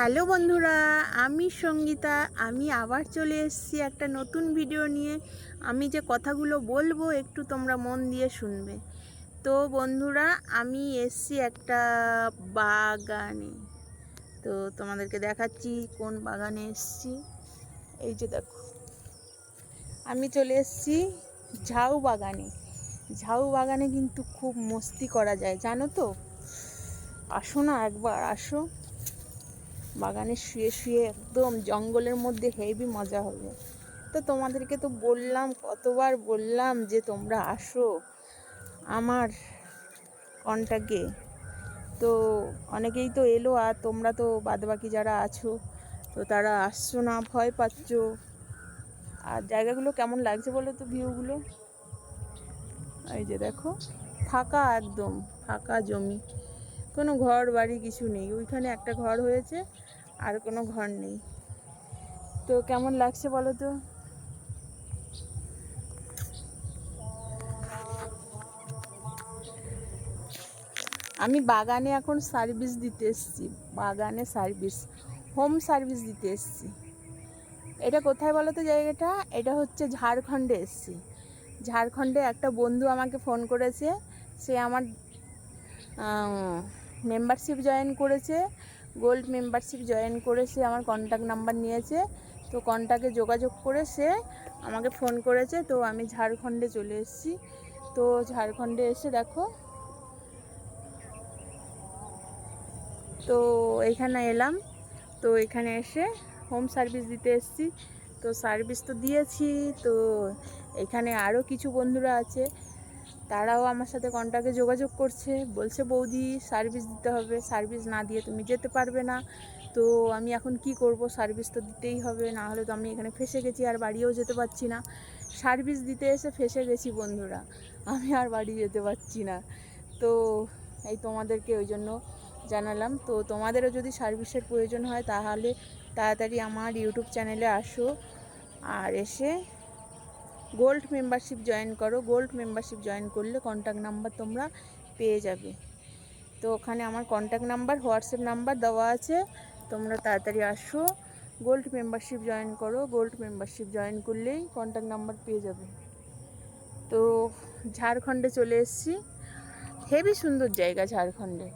Hello বন্ধুরা, আমি সঙ্গীতা। আমি আবার চলে এসেছি একটা নতুন ভিডিও নিয়ে। আমি যে কথাগুলো বলব একটু তোমরা মন দিয়ে শুনবে। তো বন্ধুরা, আমি এসেছি একটা বাগানে। তো তোমাদেরকে দেখাচ্ছি কোন বাগানে এসেছি। এই যে দেখো। আমি চলে এসেছি ঝাউ বাগানে। ঝাউ বাগানে কিন্তু খুব মস্তি করা যায়, জানো তো? আসো না একবার, আসো। বাগানে শুয়ে শুয়ে একদম জঙ্গলের মধ্যে হেভি মজা হবে। তো তোমাদেরকে তো বললাম, কতবার বললাম যে তোমরা আসো আমার কন্টাকে তো অনেকেই তো এলো, আর তোমরা তো বাদবাকি যারা আছো, তো তারা আসছো না, ভয় পাচ্ছ। আর জায়গাগুলো কেমন লাগছে বলো তো ভিউগুলো? এই যে দেখো, ফাঁকা একদম, ফাঁকা জমি। কোনো ঘর বাড়ি কিছু নেই। ওইখানে একটা ঘর হয়েছে আর কোনো ঘর নেই। তো কেমন লাগছে বলো তো? আমি বাগানে এখন সার্ভিস দিতে এসেছি। বাগানে সার্ভিস, হোম সার্ভিস দিতে এসেছি। এটা কোথায় বলো তো জায়গাটা? এটা হচ্ছে ঝাড়খণ্ডে এসেছি। ঝাড়খণ্ডে একটা বন্ধু আমাকে ফোন করেছে। সে আমার মেম্বারশিপ জয়েন করেছে। গোল্ড মেম্বারশিপ জয়েন করে সে আমার কন্ট্যাক্ট নাম্বার নিয়েছে। তো কন্ট্যাক্টে যোগাযোগ করে সে আমাকে ফোন করেছে। তো আমি ঝাড়খণ্ডে চলে এসেছি। তো ঝাড়খণ্ডে এসে দেখো। তো এখানে এলাম। তো এখানে এসে হোম সার্ভিস দিতে এসেছি। তো সার্ভিস তো দিয়েছি। তো এখানে আরও কিছু বন্ধুরা আছে। তারাও আমার সাথে কন্ট্যাক্টে যোগাযোগ করছে, বলছে, বৌদি সার্ভিস দিতে হবে সার্ভিস না দিয়ে তুমি যেতে পারবে না। তো আমি এখন কি করব? সার্ভিস তো দিতেই হবে, না হলে তো আমি এখানে ফেসে গেছি, আর বাড়িও যেতে পারছি না। সার্ভিস দিতে এসে ফেসে গেছি বন্ধুরা, আমি আর বাড়ি যেতে পারছি না। তো এই তোমাদেরকে ওই জন্য জানালাম। তো তোমাদেরও যদি সার্ভিসের প্রয়োজন হয়, তাহলে তাড়াতাড়ি আমার ইউটিউব চ্যানেলে আসো, আর এসে গোল্ড মেম্বারশিপ জয়েন করো। গোল্ড মেম্বারশিপ জয়েন করলে কন্ট্যাক্ট নাম্বার তোমরা পেয়ে যাবে। তো ওখানে আমার কন্ট্যাক্ট নাম্বার হোয়াটসঅ্যাপ নাম্বার দেওয়া আছে। তোমরা তাড়াতাড়ি আসো। গোল্ড মেম্বারশিপ জয়েন করো। গোল্ড মেম্বারশিপ জয়েন করলেই কন্ট্যাক্ট নাম্বার পেয়ে যাবে। তো ঝাড়খণ্ডে চলে এসেছি। হেভি সুন্দর জায়গা ঝাড়খণ্ডে।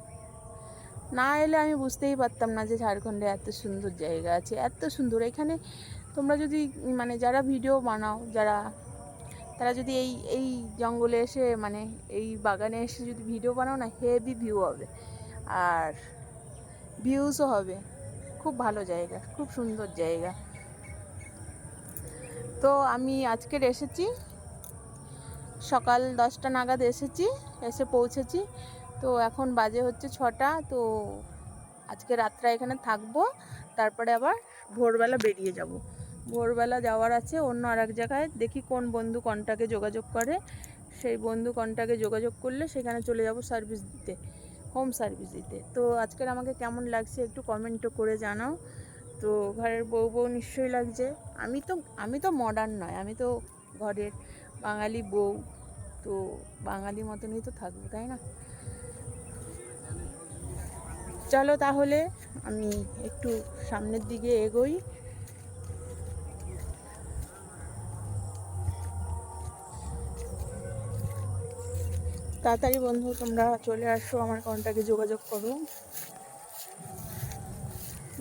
না এলে আমি বুঝতেই পারতাম না যে ঝাড়খণ্ডে এত সুন্দর জায়গা আছে, এত সুন্দর। এখানে তোমরা যদি মানে যারা ভিডিও বানাও, যারা, তারা যদি এই এই জঙ্গলে এসে মানে এই বাগানে এসে যদি ভিডিও বানাও না হেভি ভিউ হবে। আর ভিউজও হবে। খুব ভালো জায়গা, খুব সুন্দর জায়গা। তো আমি আজকের এসেছি। সকাল দশটা নাগাদ এসেছি, এসে পৌঁছেছি। তো এখন বাজে হচ্ছে ছটা, তো আজকে রাত্রে এখানে থাকব। তারপরে আবার ভোরবেলা বেরিয়ে যাব। ভোরবেলা যাওয়ার আছে, অন্য আর এক জায়গায় দেখি কোন বন্ধু কন্টাকে যোগাযোগ করে। সেই বন্ধু কন্টাকে যোগাযোগ করলে সেখানে চলে যাব সার্ভিস দিতে হোম সার্ভিস দিতে। তো আজকের আমাকে কেমন লাগছে একটু কমেন্টও করে জানাও। তো ঘরের বউ বউ নিশ্চয়ই লাগছে। আমি তো আমি তো মডার্ন নয়, আমি তো ঘরের বাঙালি বউ। তো বাঙালি মতনই তো থাকব, তাই না? চলো তাহলে আমি একটু সামনের দিকে এগোই। তাড়াতাড়ি বন্ধু, তোমরা চলে আসো, আমার কন্ট্যাক্টে যোগাযোগ করো।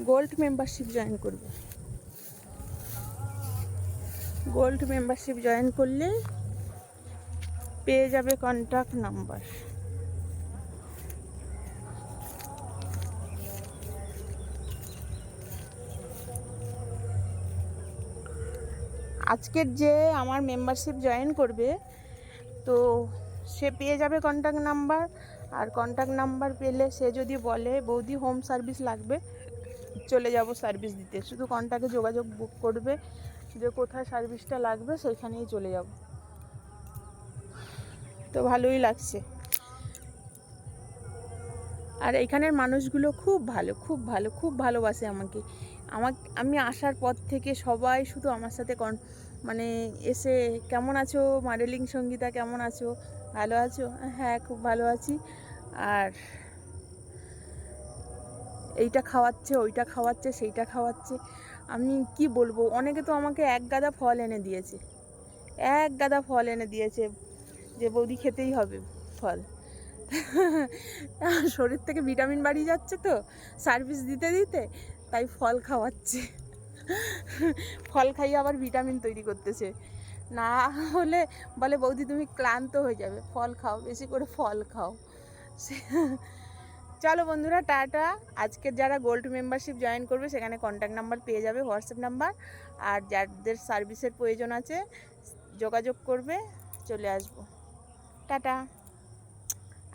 গোল্ড মেম্বারশিপ জয়েন করবে। গোল্ড মেম্বারশিপ জয়েন করলে পেয়ে যাবে কন্ট্যাক্ট নাম্বার আজকের যে আমার মেম্বারশিপ জয়েন করবে, তো সে পেয়ে যাবে কন্ট্যাক্ট নাম্বার আর কন্ট্যাক্ট নাম্বার পেলে সে যদি বলে, বৌদি হোম সার্ভিস লাগবে। চলে যাব সার্ভিস দিতে। শুধু কন্ট্যাক্টে যোগাযোগ বুক করবে যে কোথায় সার্ভিসটা লাগবে সেইখানেই চলে যাব। তো ভালোই লাগছে। আর এখানের মানুষগুলো খুব ভালো খুব ভালো, খুব ভালোবাসে আমাকে। আমাক, আমি আসার পর থেকে সবাই শুধু আমার সাথে কন মানে এসে কেমন আছো? মডেলিং সঙ্গীতা কেমন আছো? ভালো আছো? হ্যাঁ খুব ভালো আছি। আর এইটা খাওয়াচ্ছে, ওইটা খাওয়াচ্ছে, সেইটা খাওয়াচ্ছে। আমি কি বলব? অনেকে তো আমাকে এক গাদা ফল এনে দিয়েছে। এক গাদা ফল এনে দিয়েছে যে বৌদি খেতেই হবে ফল। শরীর থেকে ভিটামিন বাড়িয়ে যাচ্ছে তো, সার্ভিস দিতে দিতে, তাই ফল খাওয়াচ্ছে। ফল খাইয়ে আবার ভিটামিন তৈরি করতেছে। না হলে বলে, বৌদি, তুমি ক্লান্ত হয়ে যাবে। ফল খাও, বেশি করে ফল খাও। সে- চলো বন্ধুরা, টাটা। আজকে যারা গোল্ড মেম্বারশিপ জয়েন করবে, সেখানে কন্ট্যাক্ট নাম্বার পেয়ে যাবে হোয়াটসঅ্যাপ নাম্বার আর যাদের সার্ভিসের প্রয়োজন আছে, যোগাযোগ করবে, চলে আসব। টাটা।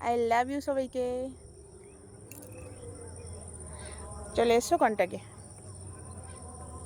আই লাভ ইউ সবাইকে। চলে এসো কন্ট্যাক্টে